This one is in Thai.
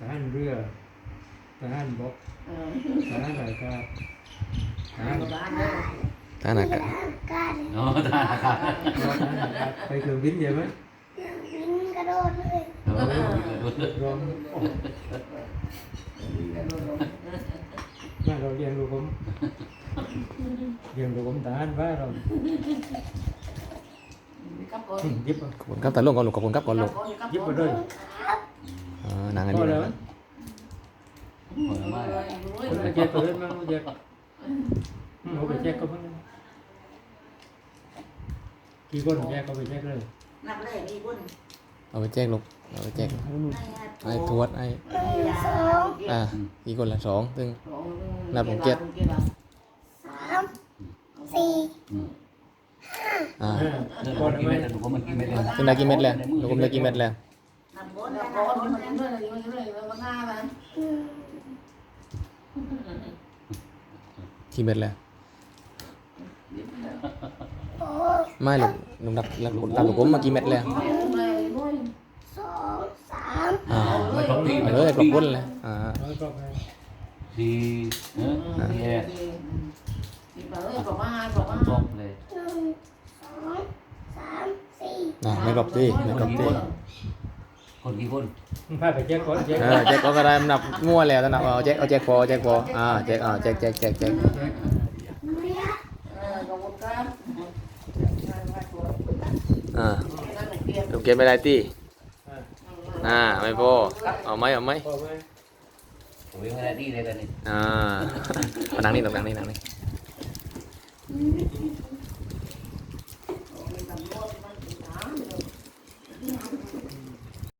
ทหารเรือทหารบกเออทหารอากาศทหารบ้านเลยท่านอากาศโอ้ตายครับทหารอากาศไปเครื่องบินใช่ไหมบินกระโดดเลยโอ้รวมโอ้มาเราเรียนรู้ผมเรียนรู้ผมทหารไว้เรากับก่อนหึยิบเอาขอบคุณครับตาลุงก่อนลูกขอบคุณครับก่อนลูกยิบมาด้วย เออนางอันพอนี้แล้วนะผลไม้คนไปแจกตัวเล่นมั้งแจกเอาไปแจกก็มั้งกี่คนแจกก็ไปแจกเลยนับเลยมีบุญเอาไปแจกลูกเอาไปแจกไอ้ทวดไอ้สองอ่ากี่คนละสองซึ่งสามสี่อ่าอ่าเรื่องก่อนกี่ไหมเม็ดลูกมันกี่เม็ดเลยซึ่งได้กี่เม็ดแล้วลูกผมได้กี่เม็ดแล้ว นับบุญนับบุญมันเรื่อยๆมันเรื่อยๆมันง่ายมันหนึ่งกี่เม็ดแล้วหกไม่ลูกลุงนับนับตามลูกผมมากี่เม็ดแล้วสองสามอ่าไม่ครบที่เอาเลยกรอบก้นเลยอ่าร้อยกรอบเลยสี่เออสี่สิบเลยบอกว่าบอกว่าครบเลยหนึ่งสองสามสี่อ่าไม่กรอบที่ไม่กรอบที่ คนกี่คนมึงพาไปแจกก่อนแจกเออแจกก็ได้มันนับมั่วแล้วนะนับเอาแจกเอาแจกพอแจกพออ่าแจกอ่าแจกแจกแจกแจกเออขอบคุณครับอ่านั่นเกียรติลูกเก็บไม่ได้ที่อ่าอ่าไม่พอเอาไหมเอาไหมพอไหมโอ้ยไม่ได้ที่เลยตอนนี้อ่าเอานั่งนี่ตรงนั่งนี่นั่งนี่ห